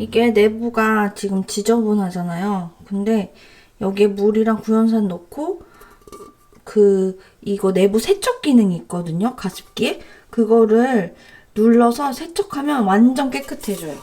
이게 내부가 지금 지저분하잖아요. 근데 여기에 물이랑 구연산 넣고 그 이거 내부 세척 기능이 있거든요. 가습기에 그거를 눌러서 세척하면 완전 깨끗해져요.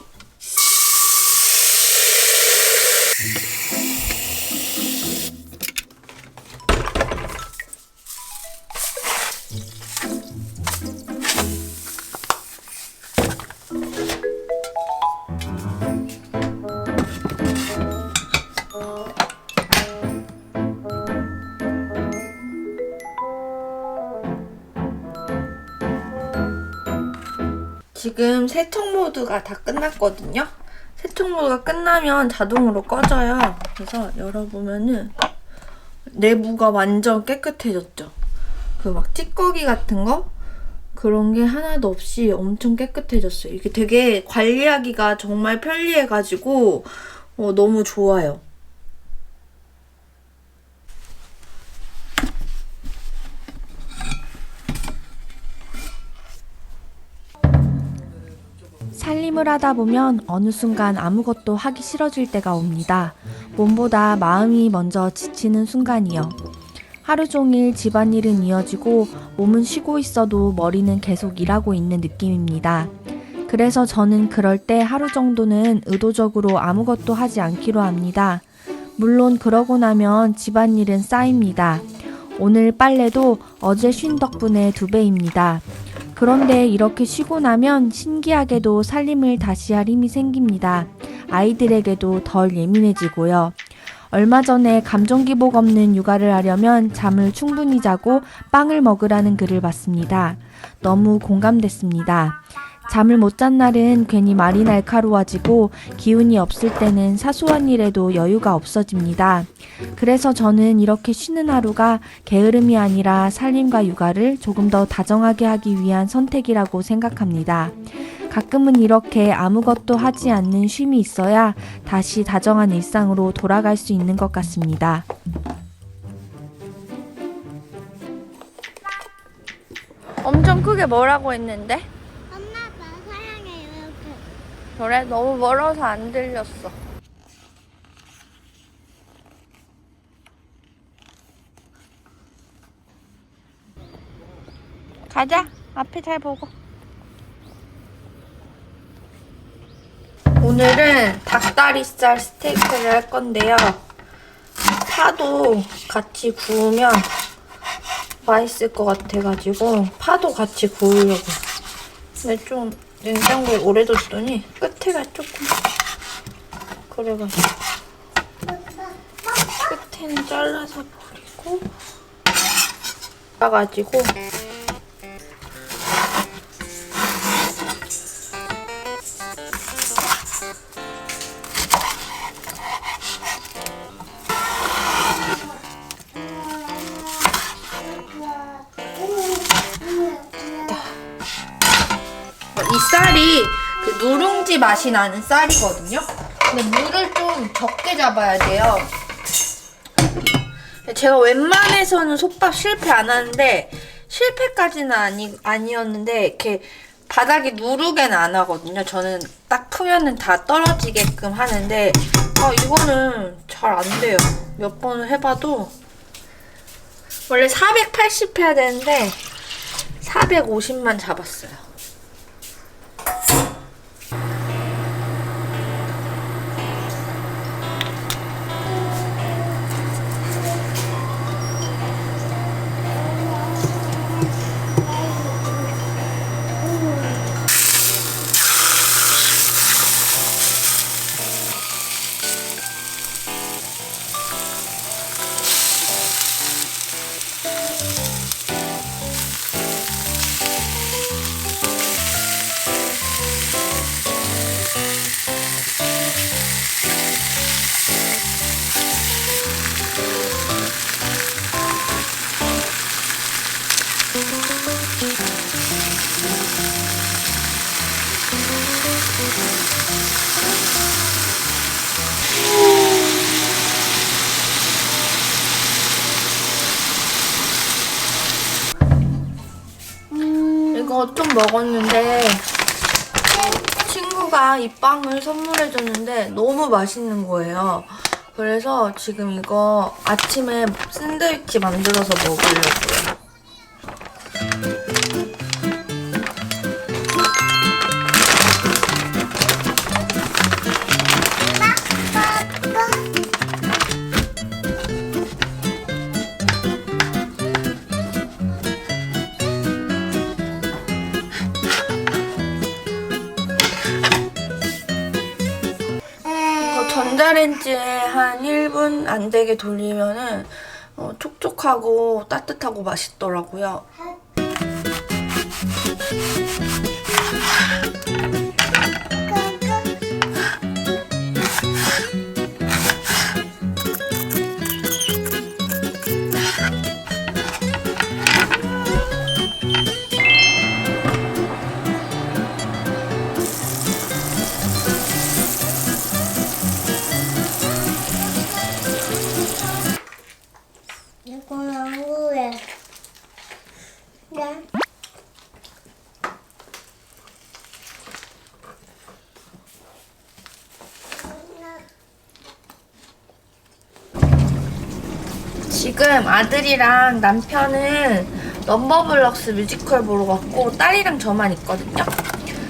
지금 세척 모드가 다 끝났거든요. 세척 모드가 끝나면 자동으로 꺼져요. 그래서 열어보면은 내부가 완전 깨끗해졌죠. 그 막 찌꺼기 같은 거 그런 게 하나도 없이 엄청 깨끗해졌어요. 이게 되게 관리하기가 정말 편리해가지고 어, 너무 좋아요. 살림을 하다 보면 어느 순간 아무것도 하기 싫어질 때가 옵니다. 몸보다 마음이 먼저 지치는 순간이요. 하루 종일 집안일은 이어지고 몸은 쉬고 있어도 머리는 계속 일하고 있는 느낌입니다. 그래서 저는 그럴 때 하루 정도는 의도적으로 아무것도 하지 않기로 합니다. 물론 그러고 나면 집안일은 쌓입니다. 오늘 빨래도 어제 쉰 덕분에 두 배입니다. 그런데 이렇게 쉬고 나면 신기하게도 살림을 다시 할 힘이 생깁니다. 아이들에게도 덜 예민해지고요. 얼마 전에 감정 기복 없는 육아를 하려면 잠을 충분히 자고 빵을 먹으라는 글을 봤습니다. 너무 공감됐습니다. 잠을 못 잔 날은 괜히 말이 날카로워지고 기운이 없을 때는 사소한 일에도 여유가 없어집니다. 그래서 저는 이렇게 쉬는 하루가 게으름이 아니라 살림과 육아를 조금 더 다정하게 하기 위한 선택이라고 생각합니다. 가끔은 이렇게 아무것도 하지 않는 쉼이 있어야 다시 다정한 일상으로 돌아갈 수 있는 것 같습니다. 엄청 크게 뭐라고 했는데? 엄마 아빠 사랑해요 이렇게 그래? 너무 멀어서 안 들렸어. 가자. 앞에 잘 보고. 오늘은 닭다리살 스테이크를 할 건데요. 파도 같이 구우면 맛있을 것 같아가지고 파도 같이 구우려고. 근데 좀 냉장고에 오래 뒀더니 끝에가 조금 그래가지고 끝에는 잘라서 버리고 가가지고 그 누룽지 맛이 나는 쌀이거든요. 근데 물을 좀 적게 잡아야 돼요. 제가 웬만해서는 솥밥 실패 안 하는데 실패까지는 아니 아니었는데 이렇게 바닥에 누르게는 안 하거든요. 저는 딱 풀면은 다 떨어지게끔 하는데 아 이거는 잘 안 돼요. 몇 번을 해봐도 원래 480 해야 되는데 450만 잡았어요. 먹었는데 친구가 이 빵을 선물해줬는데 너무 맛있는 거예요. 그래서 지금 이거 아침에 샌드위치 만들어서 먹으려고요. 1분 안 되게 돌리면은 어, 촉촉하고 따뜻하고 맛있더라고요. 지금 아들이랑 남편은 넘버블럭스 뮤지컬 보러 갔고 딸이랑 저만 있거든요.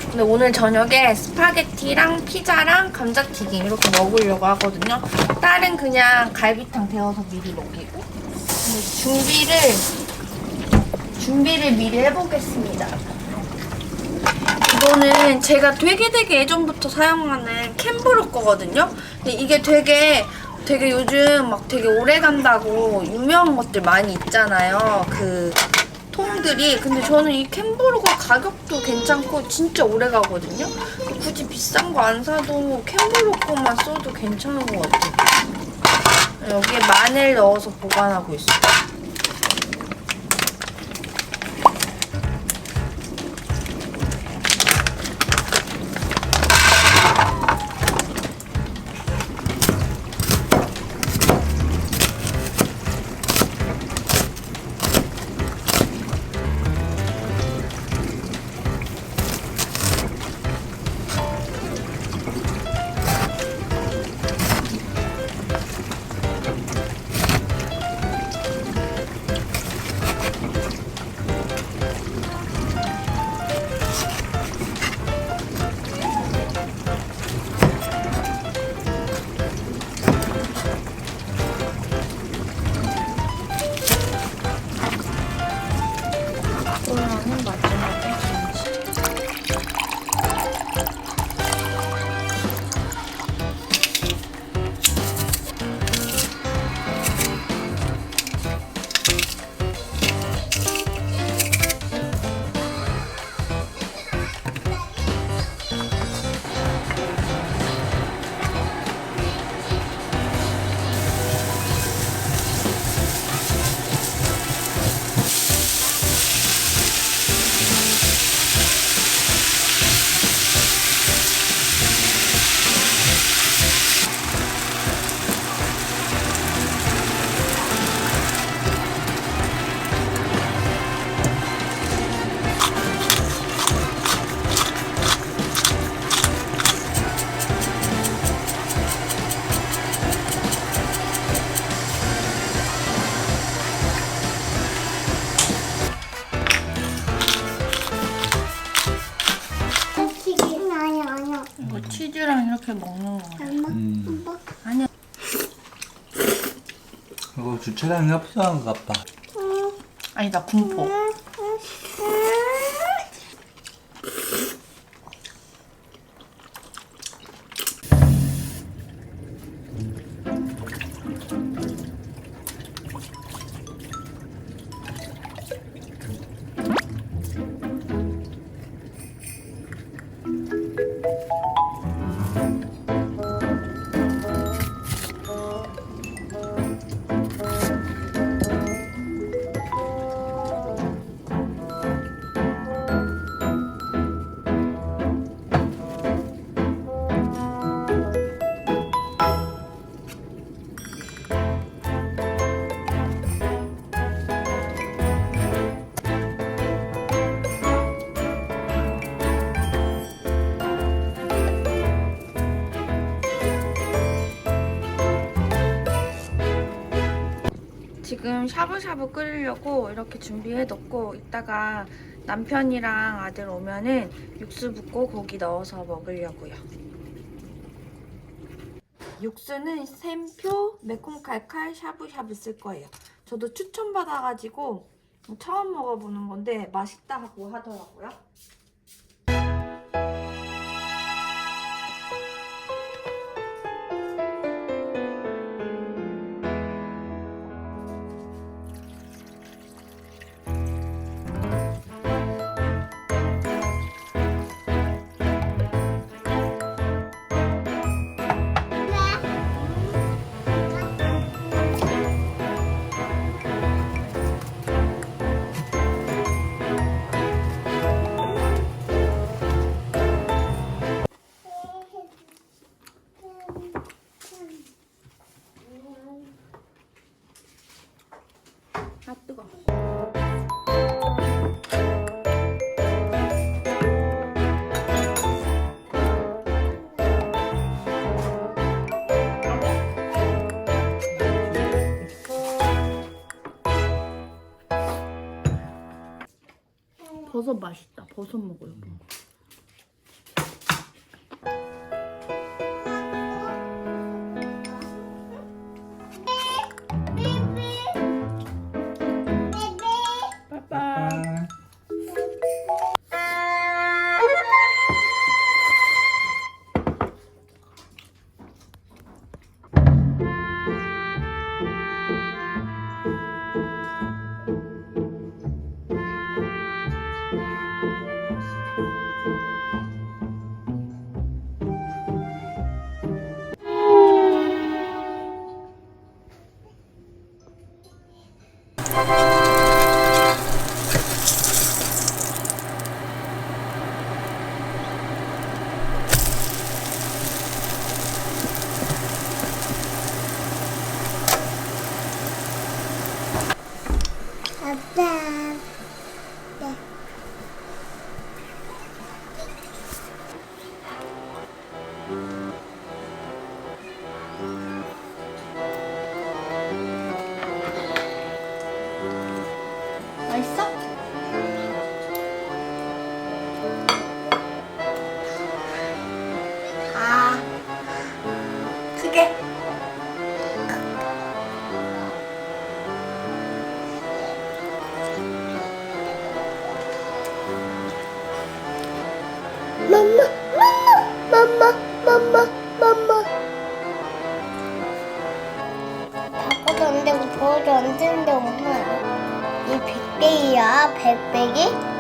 근데 오늘 저녁에 스파게티랑 피자랑 감자튀김 이렇게 먹으려고 하거든요. 딸은 그냥 갈비탕 데워서 미리 먹이고 준비를 준비를 미리 해보겠습니다. 이거는 제가 되게 되게 예전부터 사용하는 캔브루 거거든요. 근데 이게 되게 되게 요즘 막 되게 오래 간다고 유명한 것들 많이 있잖아요. 그 통들이. 근데 저는 이 캔브루가 가격도 괜찮고 진짜 오래 가거든요. 굳이 비싼 거 안 사도 캔브루 거만 써도 괜찮은 것 같아요. 여기에 마늘 넣어서 보관하고 있어요. 주차장이 협소한가 봐. 아니다 군포. 지금 샤브샤브 끓이려고 이렇게 준비해뒀고 이따가 남편이랑 아들 오면은 육수 붓고 고기 넣어서 먹으려고요. 육수는 샘표 매콤칼칼 샤브샤브 쓸 거예요. 저도 추천받아가지고 처음 먹어보는 건데 맛있다고 하더라고요. 버섯 맛있다. 버섯 먹어요. 빠 맘마. 바꿔도 안 되고 저어도 안 되는데 엄마. 이 백배기야, 백배기?